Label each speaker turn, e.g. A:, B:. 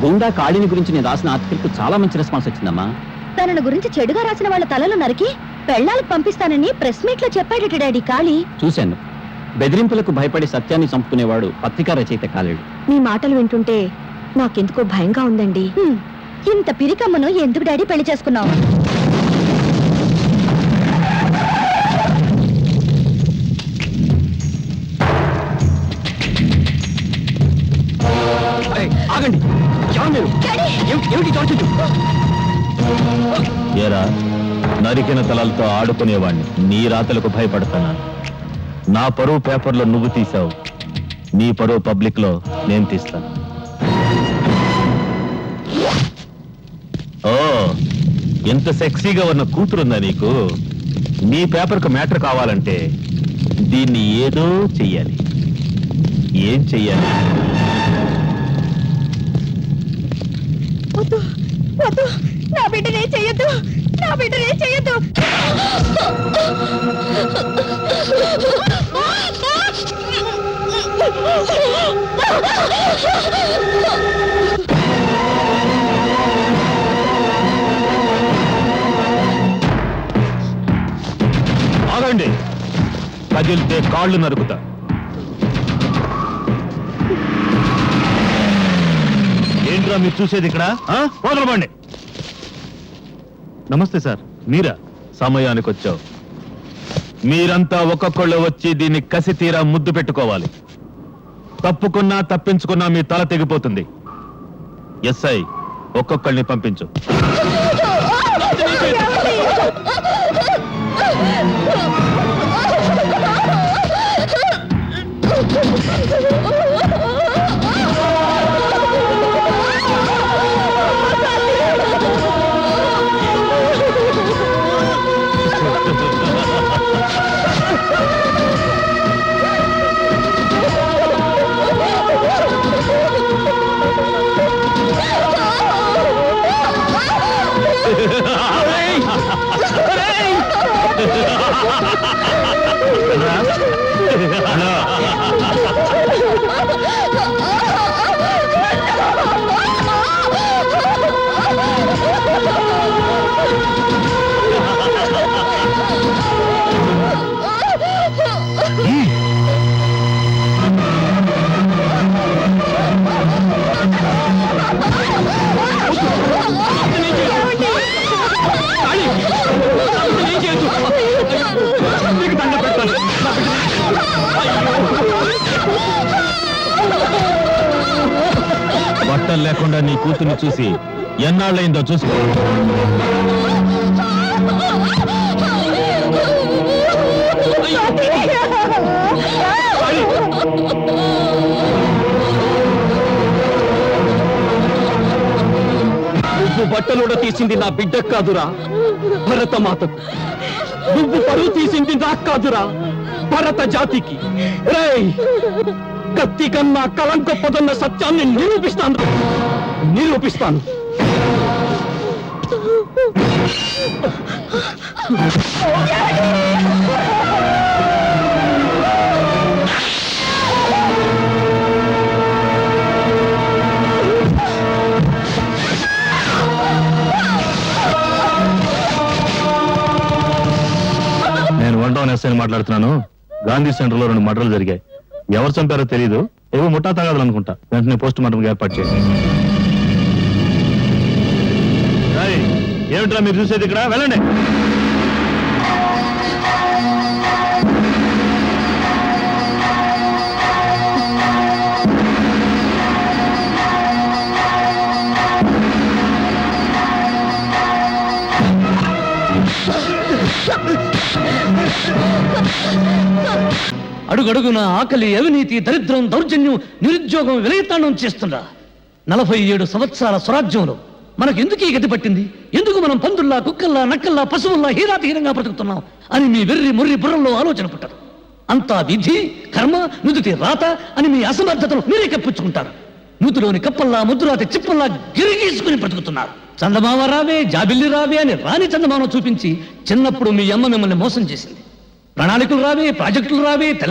A: గుండా కాళిని గురించి నేను రాసిన ఆర్టికల్కు చాలా మంచి రెస్పాన్స్ వచ్చిందమ్మా.
B: తనను గురించి చెడుగా రాసిన వాళ్ళ తలలు నరికి పెళ్ళాలకు పంపిస్తానని ప్రెస్ మీట్లో చెప్పాడట డాడీ కాళీ.
A: చూశాను. బెదిరింపులకు భయపడి సత్యాన్ని చంపుకునేవాడు పత్రికా రచయిత కాలేడు
B: మీ మాటలు వింటుంటే నాకెందుకో భయంగా ఉందండి. ఇంత పిరికమ్మను ఎందుకు డాడీ పెళ్ళి చేసుకున్నావు?
C: ఏరా నరికిన తలలతో ఆడుకునేవాణ్ణి. నీ రాతలకు భయపడతానా? నా పరువు పేపర్లో నువ్వు తీసావు నీ పరువు పబ్లిక్లో నేను తీస్తాను. ఓ ఎంత సెక్సీగా ఉన్న కూతురుందా నీకు? నీ పేపర్కు మ్యాటర్ కావాలంటే దీన్ని ఏదో చెయ్యాలి. ఏం చెయ్యాలి?
B: వద్దు వద్దు. నా బిడ్డనే చెయ్యొద్దు. నా బిడ్డనే చెయ్యొద్దు.
C: ఆగండి. కదిలితే కాళ్ళు నరుకుతా. ఏంట్రా మీరు చూసేది ఇక్కడ? వదలబండి నమస్తే సార్. మీరా? సమయానికి వచ్చావు. మీరంతా ఒక్కొక్కళ్ళు వచ్చి దీన్ని కసి తీరా ముద్దు పెట్టుకోవాలి. తప్పుకున్నా తప్పించుకున్నా మీ తల తెగిపోతుంది. ఎస్ఐ ఒక్కొక్కళ్ళని పంపించు. బట్టలు లేకుండా నీ కూతుర్ని చూసి ఎన్నాళ్ళైందో చూసుకో.
A: నువ్వు బట్టలుడ తీసింది నా బిడ్డ కాదురా భరతమాతకు. నువ్వు పరువు తీసింది నాకు కాదురా. భరత జాతికి. రేయ్ కత్తి కన్నా కలం గొప్పదన్న సత్యాన్ని నిరూపిస్తాను. నిరూపిస్తాను.
C: నేను వన్ టౌన్ ఎస్ఐని మాట్లాడుతున్నాను. గాంధీ సెంటర్లో రెండు మర్డర్లు జరిగాయి. ఎవరు చంపారో తెలియదు ఏవో ముఠా తగాదులు అనుకుంటా వెంటనే పోస్ట్ మార్టం ఏర్పాటు చేయండి. ఏమిట్రా మీరు చూసేది ఇక్కడ? వెళ్ళండి.
D: అడుగడుగున ఆకలి అవినీతి దరిద్రం దౌర్జన్యం నిరుద్యోగం విలయతాండం చేస్తుందా నలభై ఏడు సంవత్సరాల స్వరాజ్యంలో మనకు ఎందుకు ఈ గతి పట్టింది? ఎందుకు మనం పందుల్లా కుక్కల్లా నక్కల్లా పశువుల్లా హీరాతిహీనంగా బ్రతుకుతున్నాం అని మీ వెర్రి ముర్రి బుర్రంలో ఆలోచన పుట్టారు అంతా విధి కర్మ నుదుటి రాత అని మీ అసమర్థతను మీరే కప్పించుకుంటారు. నూతిలోని కప్పల్లా ముద్దురాతి చిప్పల్లా గిరిగీసుకుని బ్రతుకుతున్నారు. చందమామ రావే జాబిల్లి రావే అని రాని చందమామ చూపించి చిన్నప్పుడు మీ అమ్మ మిమ్మల్ని మోసం చేసింది. ప్రణాళికలు రావే ప్రాజెక్టులు రావే